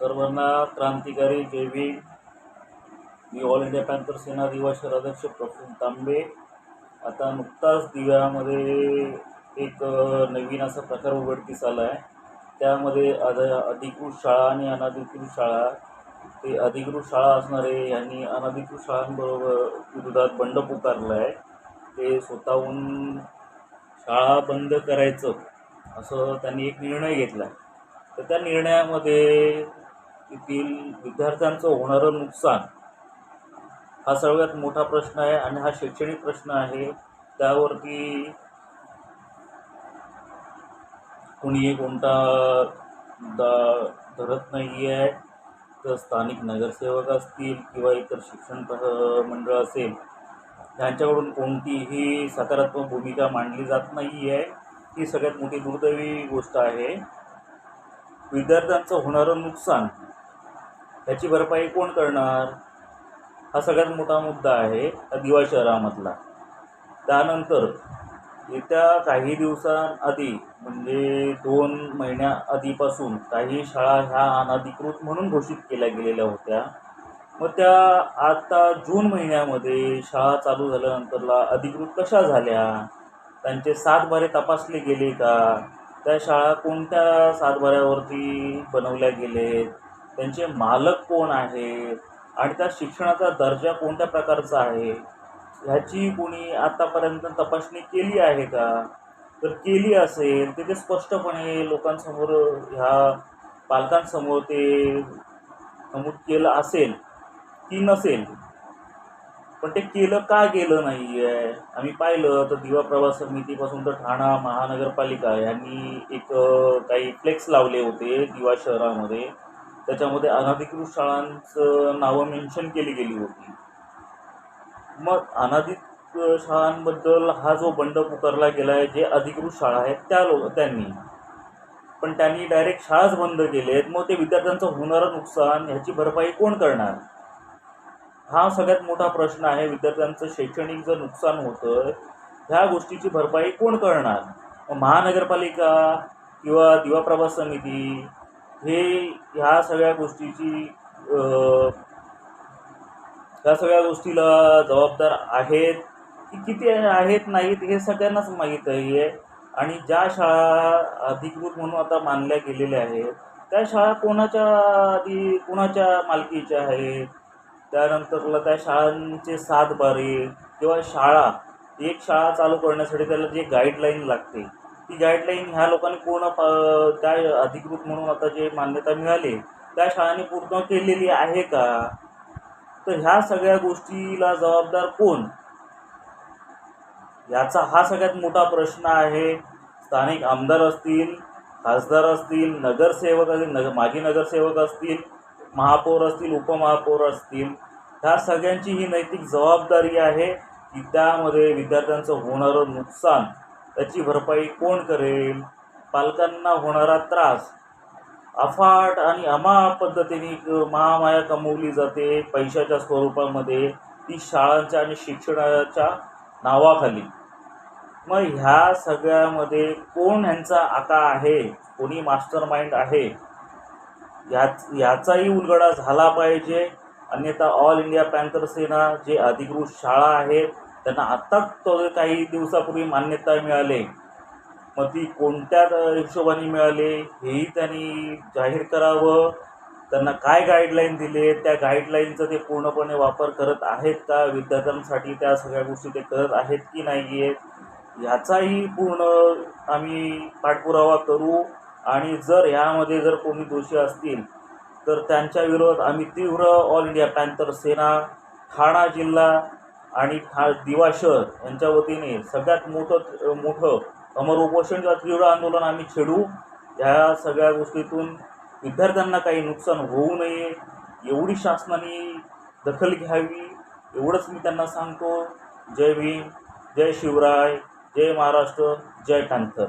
सर्वांना क्रांतिकारी जय भीम मी all India Panther Sena Diva शहराध्यक्ष प्रफुल्ल तांबे. आता नुकताच दिव्यामध्ये एक नवीन असा प्रकार उघडकीस आला आहे त्यामध्ये अध अधिकृत शाळा आणि अनधिकृत शाळा. ते अधिकृत शाळा असणारे यांनी अनधिकृत शाळांबरोबर विरोधात बंड पुकारलं आहे ते स्वतःहून शाळा बंद करायचं असं त्यांनी एक निर्णय घेतला आहे तर त्या निर्णयामध्ये येथील विद्यार्थ्यांचं होणारं नुकसान हा सगळ्यात मोठा प्रश्न आहे आणि हा शैक्षणिक प्रश्न आहे. त्यावरती कुणीही कोणता दा धरत नाही आहे तर स्थानिक नगरसेवक असतील किंवा इतर शिक्षण मंडळ असेल यांच्याकडून कोणतीही सकारात्मक भूमिका मांडली जात नाही आहे ही सगळ्यात मोठी दुर्दैवी गोष्ट आहे. विद्यार्थ्यांचं होणारं नुकसान याची भरपाई कोण करणार? हा सगळ्यात मोठा मुद्दा आहे दिवा शहरामधला. त्यानंतर येत्या काही दिवसांआधी म्हणजे दोन महिन्या आधीपासून काही शाळा ह्या अनधिकृत म्हणून घोषित केल्या गेलेल्या होत्या. मग त्या आता जून महिन्यामध्ये शाळा चालू झाल्यानंतरला अधिकृत कशा झाल्या? त्यांचे सातबारे तपासले गेले का? त्या शाळा कोणत्या सातबाऱ्यावरती बनवल्या गेलेत? त्यांचे मालक कोण आहेत आणि त्या शिक्षणाचा दर्जा कोणत्या प्रकारचा आहे? ह्याची कोणी आत्तापर्यंत तपासणी केली आहे का? तर केली असेल तर ते स्पष्टपणे लोकांसमोर ह्या पालकांसमोर ते नमूद केलं असेल की नसेल. पण ते केलं का गेलं नाही आहे आम्ही पाहिलं तर दिवा प्रवास समितीपासून तर ठाणा महानगरपालिका यांनी एक काही फ्लेक्स लावले होते दिवा शहरामध्ये. त्याच्यामध्ये अनाधिकृत शाळांचं नावं मेन्शन केली गेली होती. मग अनाधिक शाळांबद्दल हा जो बंड पुकारला गेला आहे जे अधिकृत शाळा आहेत त्या लो त्यांनी. पण त्यांनी डायरेक्ट शाळाच बंद केलेत मग ते विद्यार्थ्यांचं होणारं नुकसान ह्याची भरपाई कोण करणार? हा सगळ्यात मोठा प्रश्न आहे. विद्यार्थ्यांचं शैक्षणिक जर नुकसान होतं ह्या गोष्टीची भरपाई कोण करणार? मग महानगरपालिका किंवा दिवा प्रभास समिती हे ह्या सगळ्या गोष्टीची ह्या सगळ्या गोष्टीला जबाबदार आहेत की किती आहेत नाहीत हे सगळ्यांनाच माहीत आहे. आणि ज्या शाळा अधिकृत म्हणून आता मानल्या गेलेल्या आहेत त्या शाळा कोणाच्या आधी कोणाच्या मालकीच्या आहेत? त्यानंतरला त्या शाळांचे सातबारे किंवा शाळा एक शाळा चालू करण्यासाठी त्याला जे गाईडलाईन लागते ती गाईडलाईन ह्या लोकांनी पूर्ण त्या अधिकृत म्हणून आता जे मान्यता मिळाली त्या शाळांनी पूर्ण केलेली आहे का? तर ह्या सगळ्या गोष्टीला जबाबदार कोण? याचा हा सगळ्यात मोठा प्रश्न आहे. स्थानिक आमदार असतील खासदार असतील नगरसेवक असतील नगर माजी नगरसेवक असतील महापौर असतील उपमहापौर असतील ह्या सगळ्यांची ही नैतिक जबाबदारी आहे की त्यामध्ये विद्यार्थ्यांचं होणारं नुकसान त्याची भरपाई कोण करेल? पालकांना होणारा त्रास. अफाट आणि अमा पद्धतीने महामाया कमवली जाते पैशाच्या स्वरूपामध्ये ती शाळांच्या आणि शिक्षणाच्या नावाखाली. मग ह्या सगळ्यामध्ये कोण ह्यांचा आका आहे? कोणी मास्टर माइंड आहे? याच याचाही उलगडा झाला पाहिजे. अन्यथा ऑल इंडिया पॅन्थर सेना जे अधिकृत शाळा आहेत त्यांना आत्ताच तो काही दिवसापूर्वी मान्यता मिळाले. मग ती कोणत्या हिशोबाने मिळाले हेही त्यांनी जाहीर करावं. त्यांना काय गाईडलाईन दिले त्या गाईडलाईनचा ते पूर्णपणे वापर करत आहेत का? विद्यार्थ्यांसाठी त्या सगळ्या गोष्टी ते करत आहेत की नाही आहेत याचाही पूर्ण आम्ही पाठपुरावा करू. आणि जर ह्यामध्ये जर कोणी दोषी असतील तर त्यांच्या विरोधात आम्ही तीव्र all India Panther Sena Thane जिल्हा आणि ठा दिवा शहर यांच्या वतीने सगळ्यात मोठं मोठं अमर उपोषण किंवा तीव्र आंदोलन आम्ही छेडू. ह्या सगळ्या गोष्टीतून विद्यार्थ्यांना काही नुकसान होऊ नये एवढी शासनाने दखल घ्यावी एवढंच मी त्यांना सांगतो. जय भीम जय शिवराय जय महाराष्ट्र जय पॅन्थर